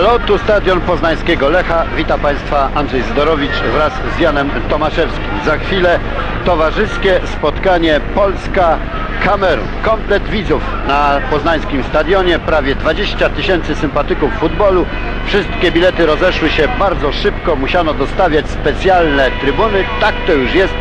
lotu Stadion Poznańskiego Lecha. Witam Państwa Andrzej Zdorowicz wraz z Janem Tomaszewskim. Za chwilę towarzyskie spotkanie Polska-Kamerun. Komplet widzów na poznańskim stadionie, prawie 20 tysięcy sympatyków futbolu. Wszystkie bilety rozeszły się bardzo szybko, musiano dostawiać specjalne trybuny. Tak to już jest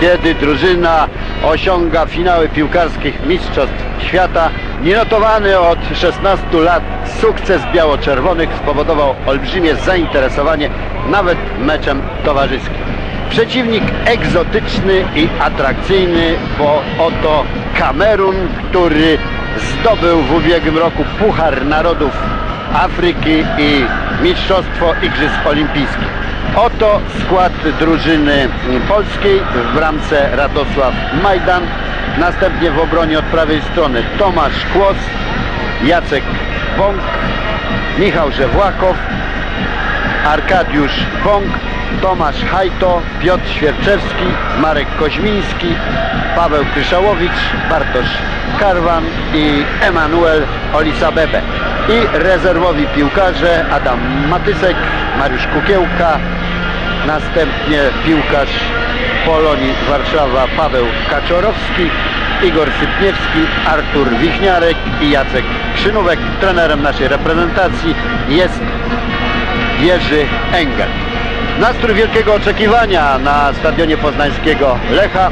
kiedy drużyna osiąga finały piłkarskich Mistrzostw Świata. Nienotowany od 16 lat sukces biało-czerwonych spowodował olbrzymie zainteresowanie nawet meczem towarzyskim. Przeciwnik egzotyczny i atrakcyjny, bo oto Kamerun, który zdobył w ubiegłym roku Puchar Narodów Afryki i Mistrzostwo Igrzysk Olimpijskich. Oto skład drużyny polskiej w bramce Radosław Majdan. Następnie w obronie od prawej strony Tomasz Kłos, Jacek Bąk, Michał Żewłakow, Arkadiusz Bąk, Tomasz Hajto, Piotr Świerczewski, Marek Koźmiński, Paweł Kryszałowicz, Bartosz Karwan i Emanuel Olisabebe. I rezerwowi piłkarze Adam Matysek, Mariusz Kukiełka, następnie piłkarz Polonii Warszawa Paweł Kaczorowski, Igor Sypniewski, Artur Wichniarek i Jacek Krzynówek. Trenerem naszej reprezentacji jest Jerzy Engel. Nastrój wielkiego oczekiwania na stadionie poznańskiego Lecha.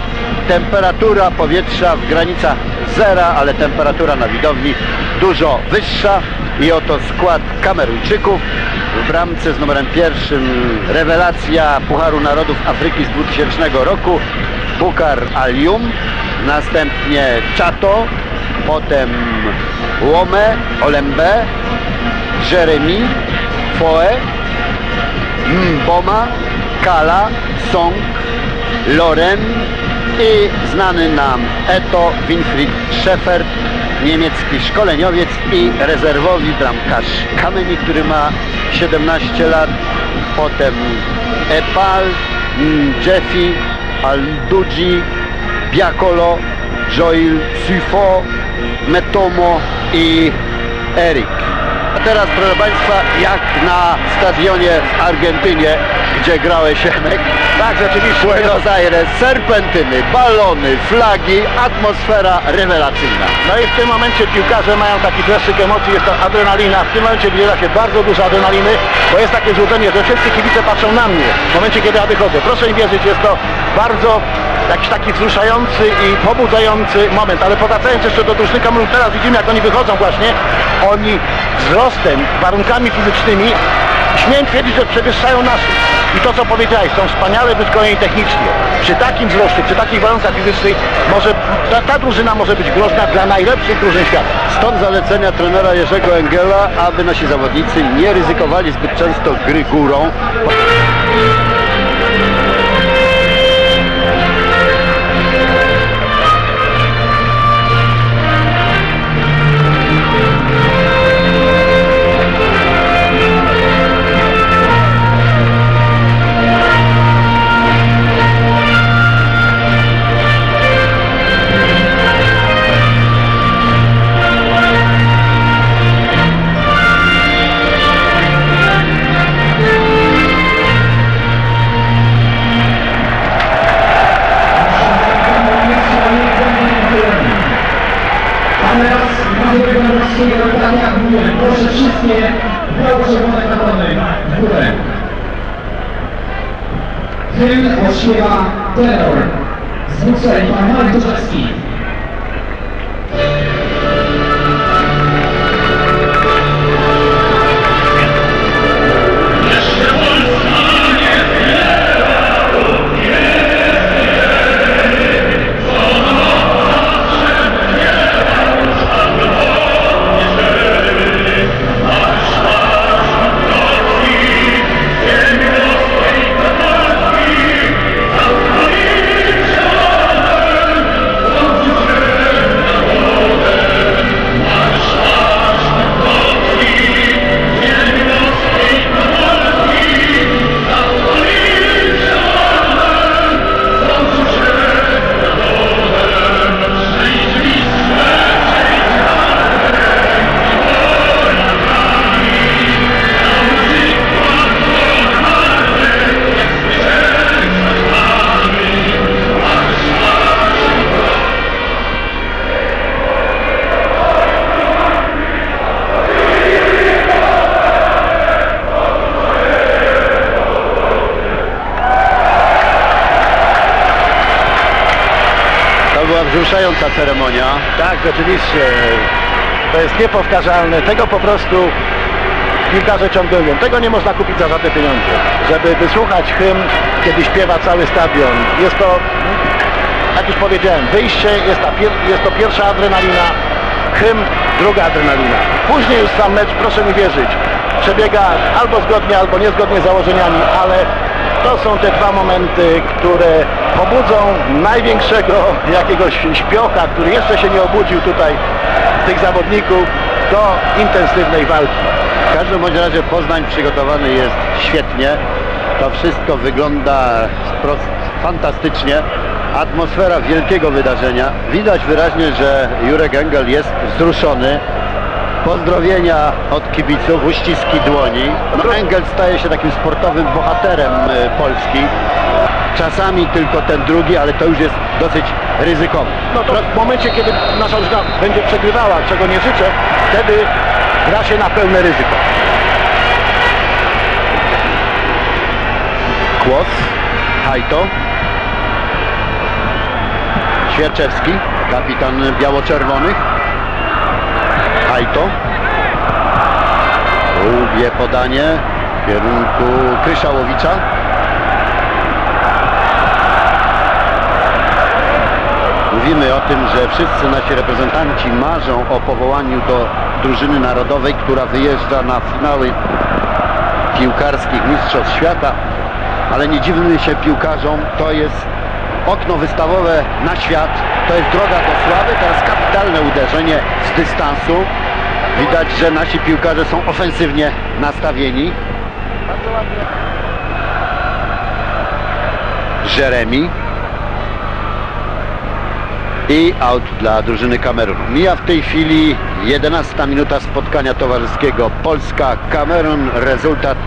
Temperatura powietrza w granicach zera, ale temperatura na widowni dużo wyższa. I oto skład Kameruńczyków. W bramce z numerem pierwszym rewelacja Pucharu Narodów Afryki z 2000 roku Bukar Alium, następnie Chato, potem Łome, Olembe, Jeremy, Foe, Mboma, Kala, Song, Loren i znany nam Eto Winfried Schäffert, niemiecki szkoleniowiec i rezerwowy bramkarz Kameni, który ma 17 lat, potem Epal, mm, Jeffy, Alduji, Biakolo, Joel Sufo, Metomo i Erik. Teraz, proszę Państwa, jak na stadionie w Argentynie, gdzie grałeś Emek. Tak, rzeczywiście. Buenos Aires, serpentyny, balony, flagi, atmosfera rewelacyjna. No i w tym momencie piłkarze mają taki dreszczyk emocji, jest to adrenalina. W tym momencie wydziela się bardzo dużo adrenaliny, bo jest takie złudzenie, że wszyscy kibice patrzą na mnie w momencie, kiedy ja wychodzę. Proszę mi wierzyć, jest to bardzo jakiś taki wzruszający i pobudzający moment. Ale powracając jeszcze do drużyny Kamerun, teraz widzimy, jak oni wychodzą właśnie. Oni wzrostem, warunkami fizycznymi, śmiem twierdzić, że przewyższają naszych. I to, co powiedziałeś, są wspaniale wyszkoleni technicznie. Przy takim wzroście, przy takich warunkach fizycznych, może, ta, ta drużyna może być groźna dla najlepszych drużyn świata. Stąd zalecenia trenera Jerzego Engela, aby nasi zawodnicy nie ryzykowali zbyt często gry górą. Hymn odśpiewa tenor z Brukseli, pan Marek Duszewski. Wzruszająca ceremonia. Tak, rzeczywiście. To jest niepowtarzalne. Tego po prostu piłkarze mówią. Tego nie można kupić za żadne pieniądze. Żeby wysłuchać hymn, kiedy śpiewa cały stadion. Jest to, jak już powiedziałem, wyjście, jest, ta jest to pierwsza adrenalina, hymn, druga adrenalina. Później już sam mecz, proszę mi wierzyć, przebiega albo zgodnie, albo niezgodnie z założeniami, ale to są te dwa momenty, które pobudzą największego jakiegoś śpiocha, który jeszcze się nie obudził tutaj tych zawodników do intensywnej walki. W każdym bądź razie Poznań przygotowany jest świetnie. To wszystko wygląda fantastycznie. Atmosfera wielkiego wydarzenia. Widać wyraźnie, że Jurek Engel jest wzruszony. Pozdrowienia od kibiców, uściski dłoni. No, Engel staje się takim sportowym bohaterem y, Polski. Czasami tylko ten drugi, ale to już jest dosyć ryzykowne. No to w momencie, kiedy nasza drużyna będzie przegrywała, czego nie życzę, wtedy gra się na pełne ryzyko. Kłos, Hajto, Świerczewski, kapitan biało-czerwonych, Hajto, długie podanie w kierunku Kryszałowicza, Mówimy o tym, że wszyscy nasi reprezentanci marzą o powołaniu do drużyny narodowej, która wyjeżdża na finały piłkarskich mistrzostw świata, ale nie dziwmy się piłkarzom, to jest okno wystawowe na świat, to jest droga do sławy, teraz kapitalne uderzenie z dystansu. Widać, że nasi piłkarze są ofensywnie nastawieni. Jeremi i out dla drużyny Kamerun. Mija w tej chwili 11 minuta spotkania towarzyskiego Polska-Kamerun, rezultat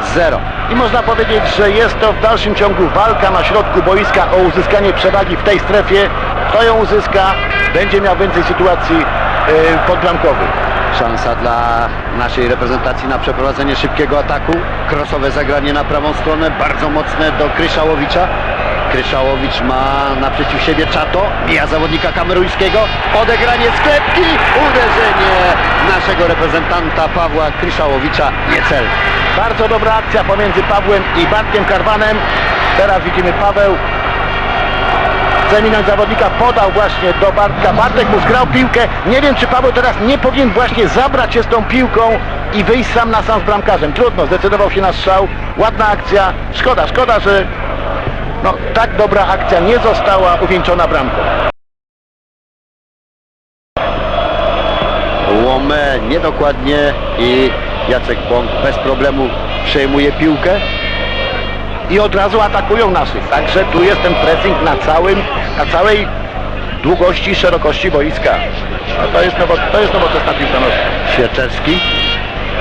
0-0. I można powiedzieć, że jest to w dalszym ciągu walka na środku boiska o uzyskanie przewagi w tej strefie. Kto ją uzyska, będzie miał więcej sytuacji yy, podbramkowych. Szansa dla naszej reprezentacji na przeprowadzenie szybkiego ataku. Krosowe zagranie na prawą stronę, bardzo mocne do Kryszałowicza. Kryszałowicz ma naprzeciw siebie Czato, mija zawodnika kameruńskiego, odegranie sklepki, uderzenie naszego reprezentanta Pawła Kryszałowicza niecelne. Bardzo dobra akcja pomiędzy Pawłem i Bartkiem Karwanem. Teraz widzimy Paweł chce minąć zawodnika, podał właśnie do Bartka. Bartek mu zgrał piłkę. Nie wiem, czy Paweł teraz nie powinien właśnie zabrać się z tą piłką i wyjść sam na sam z bramkarzem. Trudno, zdecydował się na strzał. Ładna akcja. Szkoda, szkoda, że no, tak dobra akcja nie została uwieńczona bramką. Łomę niedokładnie i Jacek Bąk bez problemu przejmuje piłkę. i od razu atakują naszych. Także tu jest ten pressing na całym, na całej długości i szerokości boiska. No to, jest nowo, to jest nowoczesna piłka nożna. Świerczewski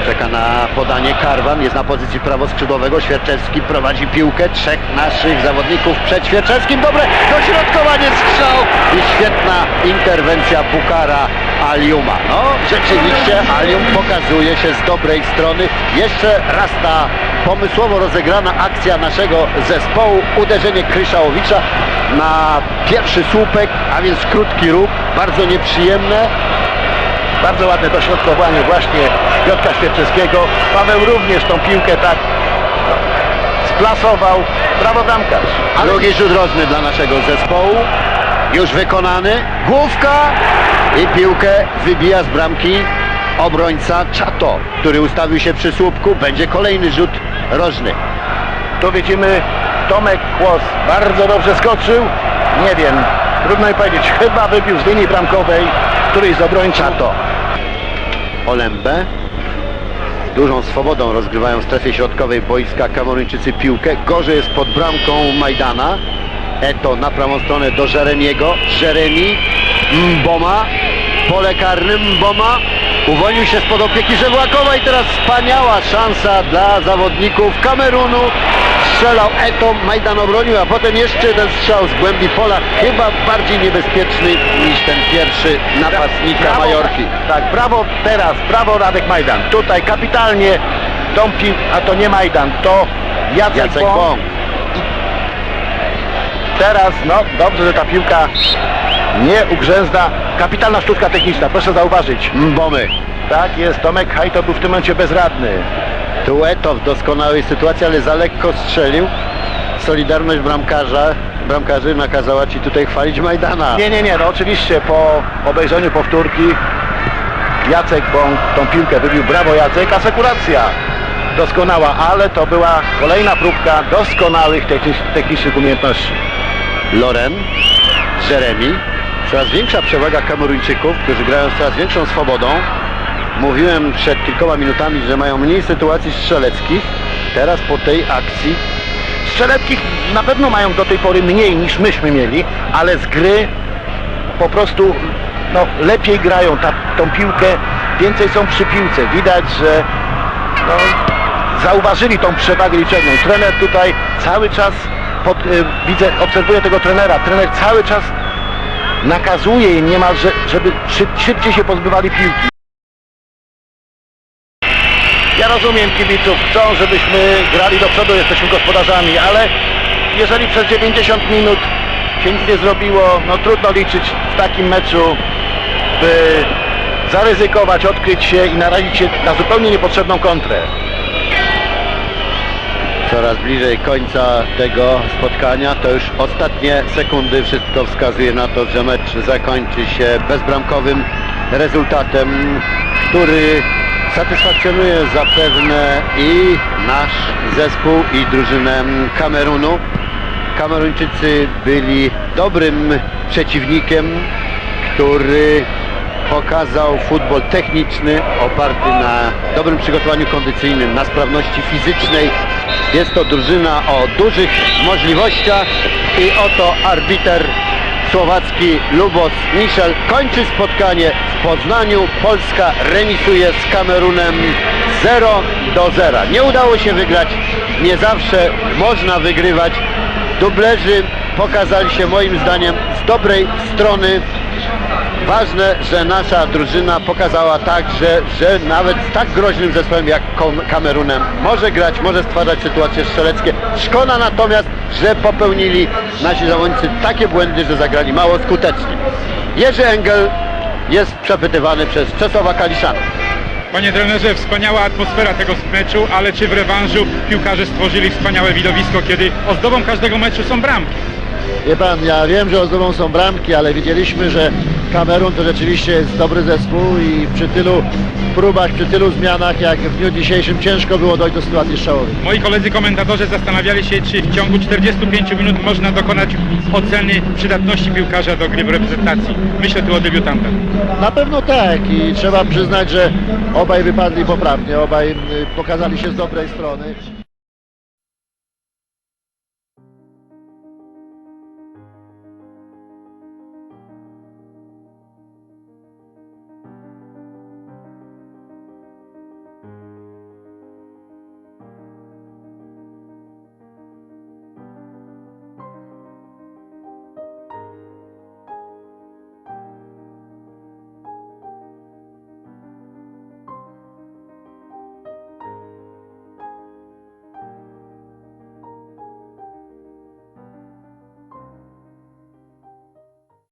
czeka na podanie Karwan, jest na pozycji prawoskrzydłowego. Świerczewski prowadzi piłkę. Trzech naszych zawodników przed Świerczewskim. Dobre dośrodkowanie strzał i świetna interwencja Bukara Aliuma. No rzeczywiście Alium pokazuje się z dobrej strony. Jeszcze raz ta pomysłowo rozegrana akcja naszego zespołu. Uderzenie Kryszałowicza na pierwszy słupek, a więc krótki ruch. Bardzo nieprzyjemne. Bardzo ładne dośrodkowanie właśnie Piotrka Świerczewskiego. Paweł również tą piłkę tak splasował. Brawo bramkarz. Ale Drugi rzut rożny dla naszego zespołu. Już wykonany. Główka i piłkę wybija z bramki obrońca Czato, który ustawił się przy słupku. Będzie kolejny rzut rożny. tu widzimy Tomek Kłos bardzo dobrze skoczył. Nie wiem, trudno mi powiedzieć. Chyba wybił z linii bramkowej któryś z obrońców. Czato. Olembę. Dużą swobodą rozgrywają w strefie środkowej boiska Kameruńczycy piłkę. Gorzej jest pod bramką Majdana. Eto na prawą stronę do Żeremiego. Żeremi. Mboma. Pole karne Mboma. Uwolnił się spod opieki Żewłakowa i teraz wspaniała szansa dla zawodników Kamerunu. Strzelał Eto, Majdan obronił, a potem jeszcze ten strzał z głębi pola. Chyba bardziej niebezpieczny niż ten pierwszy napastnika Brawo, Majorki. Tak, brawo teraz, brawo Radek Majdan. Tutaj kapitalnie pił, a to nie Majdan, to Jacek, Jacek Bąk. Bąk. teraz, no dobrze, że ta piłka nie ugrzęzna. Kapitalna sztuka techniczna, proszę zauważyć. Mbomy. Tak jest, Tomek Hajto był w tym momencie bezradny. Tueto w doskonałej sytuacji, ale za lekko strzelił. Solidarność bramkarza, bramkarzy nakazała ci tutaj chwalić Majdana. Nie, nie, nie, no oczywiście po obejrzeniu powtórki Jacek Bąk tą piłkę wybił, brawo Jacek, asekuracja doskonała, ale to była kolejna próbka doskonałych technicz- technicznych umiejętności. Loren, Jeremy. Coraz większa przewaga Kameruńczyków, którzy grają z coraz większą swobodą. Mówiłem przed kilkoma minutami, że mają mniej sytuacji strzeleckich. Teraz po tej akcji Strzeleckich na pewno mają do tej pory mniej niż myśmy mieli, ale z gry po prostu no, lepiej grają ta, tą piłkę, więcej są przy piłce. Widać, że no, zauważyli tą przewagę liczebną. Trener tutaj cały czas, pod, y, widzę, obserwuję tego trenera, trener cały czas nakazuje im niemalże, żeby szyb, szybciej się pozbywali piłki. Ja rozumiem kibiców, chcą, żebyśmy grali do przodu, jesteśmy gospodarzami, ale jeżeli przez 90 minut się nic nie zrobiło, no trudno liczyć w takim meczu, by zaryzykować, odkryć się i narazić się na zupełnie niepotrzebną kontrę. coraz bliżej końca tego spotkania. To już ostatnie sekundy. Wszystko wskazuje na to, że mecz zakończy się bezbramkowym rezultatem, który satysfakcjonuje zapewne i nasz zespół i drużynę Kamerunu. Kameruńczycy byli dobrym przeciwnikiem, który pokazał futbol techniczny oparty na dobrym przygotowaniu kondycyjnym, na sprawności fizycznej. Jest to drużyna o dużych możliwościach i oto arbiter słowacki Lubos Michel kończy spotkanie w Poznaniu. Polska remisuje z Kamerunem 0 do 0. Nie udało się wygrać, nie zawsze można wygrywać. Dublerzy pokazali się moim zdaniem z dobrej strony. Ważne, że nasza drużyna pokazała także, że nawet z tak groźnym zespołem jak Kamerunem może grać, może stwarzać sytuacje strzeleckie. Szkoda natomiast, że popełnili nasi zawodnicy takie błędy, że zagrali mało skutecznie. Jerzy Engel jest przepytywany przez Czesława Kaliszana. Panie trenerze, wspaniała atmosfera tego meczu, ale czy w rewanżu piłkarze stworzyli wspaniałe widowisko, kiedy ozdobą każdego meczu są bramki? Wie pan, ja wiem, że ozdobą są bramki, ale widzieliśmy, że Kamerun to rzeczywiście jest dobry zespół i przy tylu próbach, przy tylu zmianach, jak w dniu dzisiejszym, ciężko było dojść do sytuacji strzałowej. Moi koledzy komentatorzy zastanawiali się, czy w ciągu 45 minut można dokonać oceny przydatności piłkarza do gry w reprezentacji. Myślę tu o debiutantach. Na pewno tak i trzeba przyznać, że obaj wypadli poprawnie, obaj y, pokazali się z dobrej strony.